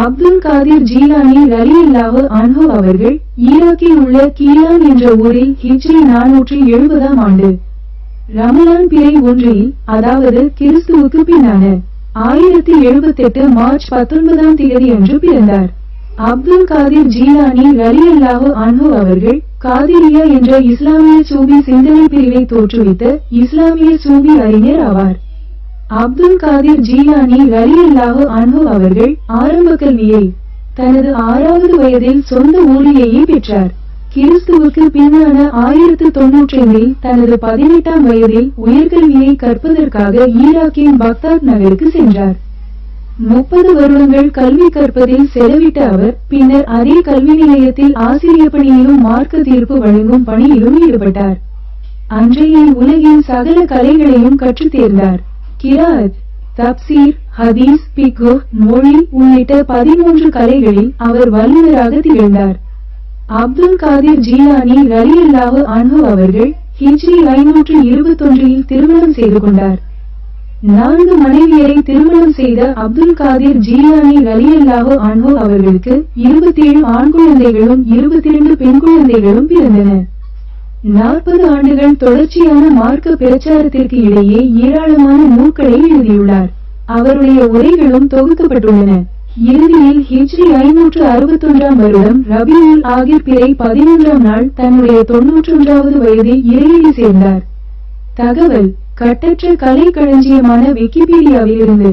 அப்துல் காதிர் ஜீலானி ரலி ரலியல்லாஹு அன்ஹு அவர்கள் ஈராக்கில் உள்ள கீலான் என்ற ஊரில் ஹிஜ்ரி நானூற்றி எழுபதாம் ஆண்டு ரமலான் பிறை ஒன்றில் அதாவது கிறிஸ்துவுக்கு பின்னான ஆயிரத்தி எழுபத்தெட்டு மார்ச் பத்தொன்பதாம் தேதி அன்று பிறந்தார். அப்துல் காதிர் ஜீலானி ரலி அல்லாஹு அன்ஹு அவர்கள் காதிரியா என்ற இஸ்லாமிய சூபி சிந்தனை பிரிவை தோற்றுவித்த இஸ்லாமிய சூபி அறிஞர் ஆவார். அப்துல் காதிர் ஜீலானி ரலியல்லாஹு அன்ஹு அவர்கள் ஆரம்ப கல்வியை தனது ஆறாவது வயதில் சொந்த ஊரிலேயே பெற்றார். கிறிஸ்துவுக்கு பின்னான ஆயிரத்து தொன்னூற்றில் தனது பதினெட்டாம் வயதில் உயர்கல்வியை கற்பதற்காக ஈராக்கின் பக்தாத் நகருக்கு சென்றார். முப்பது வருடங்கள் கல்வி கற்பதில் செலவிட்ட அவர் பின்னர் அதே கல்வி நிலையத்தில் ஆசிரிய பணியிலும் மார்க்க தீர்ப்பு வழங்கும் பணியிலும் ஈடுபட்டார். அன்றைய உலகின் சகல கலைகளையும் கற்றுத் தேர்ந்தார். கிராத் தப்சீர் ஹதீஸ் பிக்கு மொழி உள்ளிட்ட பதிமூன்று கலைகளில் அவர் வல்லுநராக திகழ்ந்தார். அப்துல் காதிர் ஜீலானி ரலியல்லாஹு அன்ஹு அவர்கள் ஹிஜ்ரி ஐநூற்று இருபத்தொன்றில் திருமணம் செய்து கொண்டார். நான்கு மனைவியரை திருமணம் செய்த அப்துல் காதிர் ஜீலானி ரலியல்லாஹு அன்ஹு அவர்களுக்கு இருபத்தி ஏழு ஆண் குழந்தைகளும் இருபத்தி இரண்டு பெண் குழந்தைகளும் பிறந்தன. நாற்பது ஆண்டுகள் தொடர்ச்சியான மார்க்க பிரச்சாரத்திற்கு இடையே ஏராளமான நூல்களை எழுதியுள்ளார். அவருடைய உரைகளும் தொகுக்கப்பட்டுள்ளன. இறுதியில் ஹிஜ்ரி ஐநூற்று அறுபத்தொன்றாம் வருடம் ரபியுல் ஆகிர் பிறை பதிமூன்றாம் நாள் தன்னுடைய தொன்னூற்றொன்றாவது வயதில் இறையிலி சேர்ந்தார். தகவல் கட்டற்ற கலை களஞ்சியமான விக்கிபீடியாவிலிருந்து